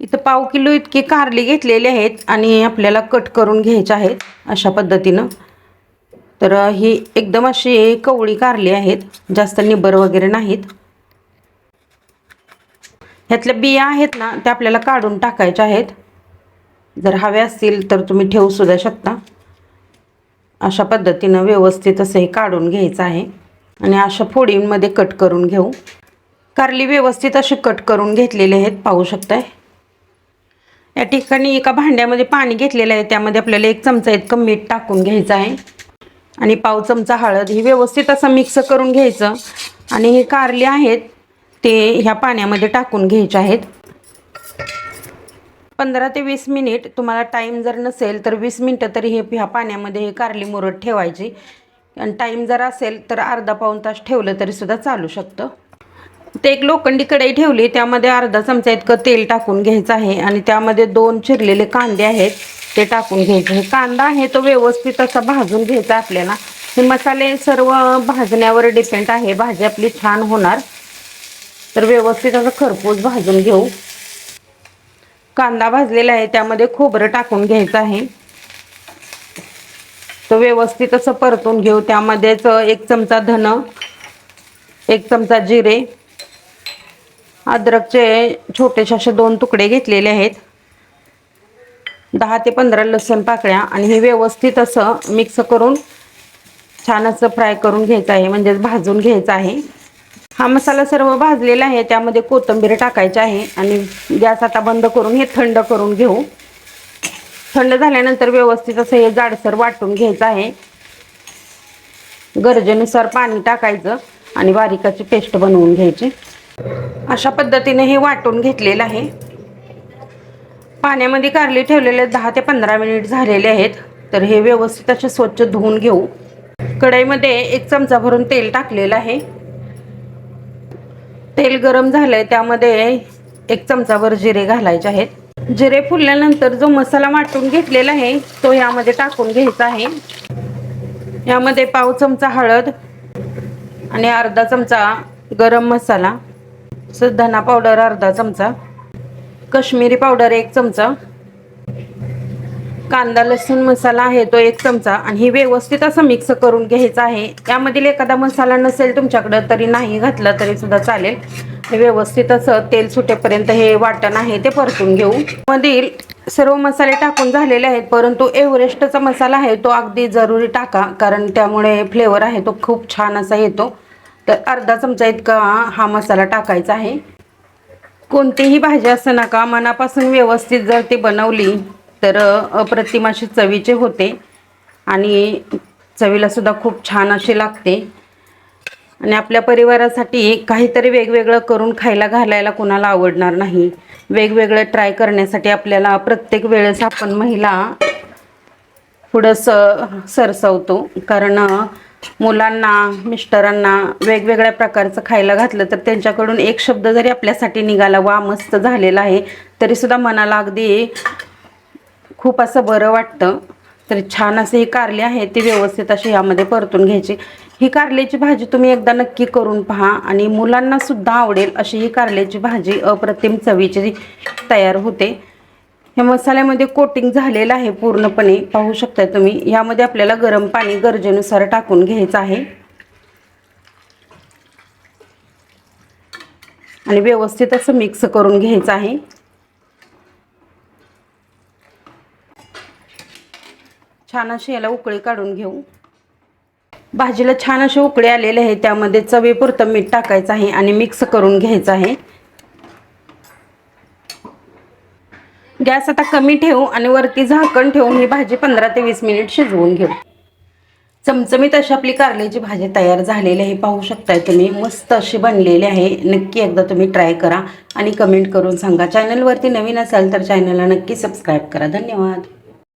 इथं पाव किलो इतके कारली घेतलेले आहेत आणि आपल्याला कट करून घ्यायचे आहेत अशा पद्धतीनं. तर ही एकदम अशी कवळी कारली आहेत जास्त निबर वगैरे नाहीत. ह्यातल्या बिया आहेत ना त्या आपल्याला काढून टाकायच्या आहेत. जर हव्या असतील तर तुम्ही ठेवू सुद्धा शकता. अशा पद्धतीनं व्यवस्थित असं हे काढून घ्यायचं आहे. आणि अशा फोडींमध्ये कट करून घेऊ. कारली व्यवस्थित असे कट करून घेतलेले आहेत पाहू शकताय. या ठिकाणी एका भांड्यामध्ये पाणी घेतलेलं आहे. त्यामध्ये आपल्याला एक चमचा इतकं मीठ टाकून घ्यायचं आहे. आणि पाव चमचा हळद ही व्यवस्थित असं मिक्स करून घ्यायचं. आणि हे कारले आहेत ते ह्या पाण्यामध्ये टाकून घ्यायचे आहेत. पंधरा ते वीस मिनिट तुम्हाला टाईम जर नसेल तर वीस मिनटं तरी हे ह्या पाण्यामध्ये हे कारली मुरत ठेवायची. आणि टाईम जर असेल तर अर्धा पाऊण तास ठेवलं तरीसुद्धा चालू शकतं. ते एक लोखंडी कढई ठेवली त्यामध्ये अर्धा चमचा इतकं तेल टाकून घ्यायचं आहे आणि त्यामध्ये दोन चिरलेले कांदे आहेत ते टाकून घ्यायचे कांदा आहे तो व्यवस्थित असा भाजून घ्यायचा आपल्याला. हे मसाले सर्व भाजण्यावर डिपेंड आहे भाजी आपली छान होणार. तर व्यवस्थित असं खरपूस भाजून घेऊ. कांदा भाजलेला आहे त्यामध्ये खोबरं टाकून घ्यायचं आहे. तो व्यवस्थित असं परतून घेऊ त्यामध्येच एक चमचा धन एक चमचा जिरे अद्रकचे छोटेसे असे दोन तुकडे घेतलेले आहेत. दहा ते पंधरा लसूण पाकळ्या आणि हे व्यवस्थित असं मिक्स करून छान असं फ्राय करून घ्यायचं आहे. म्हणजेच भाजून घ्यायचं आहे. हा मसाला सर्व भाजलेला आहे. त्यामध्ये कोथिंबीर टाकायची आहे आणि गॅस आता बंद करून हे थंड करून घेऊ. थंड झाल्यानंतर व्यवस्थित असं हे जाडसर वाटून घ्यायचं आहे. गरजेनुसार पाणी टाकायचं आणि बारीकाची पेस्ट बनवून घ्यायची. अशा पद्धतीने हे वाटून घेतलेलं आहे. पाण्यामध्ये कारली ठेवलेले दहा ते पंधरा मिनिट झालेले आहेत. तर हे व्यवस्थित असे स्वच्छ धुवून घेऊ. कढईमध्ये एक चमचा भरून तेल टाकलेलं आहे. तेल गरम झालंय त्यामध्ये एक चमचाभर जिरे घालायचे आहेत. जिरे फुलल्यानंतर जो मसाला वाटून घेतलेला आहे तो यामध्ये टाकून घ्यायचा आहे. यामध्ये पाव चमचा हळद आणि अर्धा चमचा गरम मसाला. धना पावडर अर्धा चमचा. कश्मीरी पावडर एक चमचा. कांदा लसूण मसाला आहे तो एक चमचा. आणि हे व्यवस्थित असं मिक्स करून घ्यायचा आहे. त्यामधील एखादा मसाला नसेल तुमच्याकडं तरी नाही घातला तरी सुद्धा चालेल. व्यवस्थित असं तेल सुटेपर्यंत हे वाटण आहे ते परतून घेऊ. मधील सर्व मसाले टाकून झालेले आहेत परंतु एव्हरेस्टचा मसाला आहे तो अगदी जरुरी टाका कारण त्यामुळे फ्लेवर आहे तो खूप छान असा येतो. तर अर्धा चमचा इतका हा मसाला टाकायचा आहे. कोणतीही भाजी असं नका मनापासून व्यवस्थित जर ती बनवली तर अप्रतिम अशी चवीचे होते आणि चवीला सुद्धा खूप छान अशी लागते. आणि आपल्या परिवारासाठी काहीतरी वेगवेगळं करून खायला घालायला कुणाला आवडणार नाही. वेगवेगळं ट्राय करण्यासाठी आपल्याला प्रत्येक वेळेस आपण महिला पुढं स सरसवतो. कारण मुलांना मिस्टरांना वेगवेगळ्या प्रकारचं खायला घातलं तर त्यांच्याकडून एक शब्द जरी आपल्यासाठी निघाला वा मस्त झालेला आहे तरीसुद्धा मनाला अगदी खूप असं बरं वाटतं. तर छान असे ही कारले आहे ती व्यवस्थित अशी यामध्ये परतून घ्यायची. ही कारल्याची भाजी तुम्ही एकदा नक्की करून पहा आणि मुलांना सुद्धा आवडेल अशी ही कारल्याची भाजी अप्रतिम चवीची तयार होते. हे मसाल्यामध्ये कोटिंग झालेलं आहे पूर्णपणे. पाहू शकता तुम्ही. यामध्ये आपल्याला गरम पाणी गरजेनुसार टाकून घ्यायचं आहे. आणि व्यवस्थित असं मिक्स करून घ्यायचं आहे. छान अशी याला उकळी काढून घेऊ. भाजीला छान असे उकळे आलेले आहे. त्यामध्ये चवीपुरतं मीठ टाकायचं आहे आणि मिक्स करून घ्यायचं आहे. गॅस आता कमी ठेवू आणि वरती झाकण ठेवून ही भाजी पंधरा ते वीस मिनिट शिजवून घेऊ. चमचमीत अशी आपली कारल्याची भाजी तयार झालेली आहे. पाहू शकताय तुम्ही मस्त अशी बनलेली आहे. नक्की एकदा तुम्ही ट्राय करा आणि कमेंट करून सांगा. चॅनलवरती नवीन असाल तर चॅनलला नक्की सबस्क्राईब करा. धन्यवाद.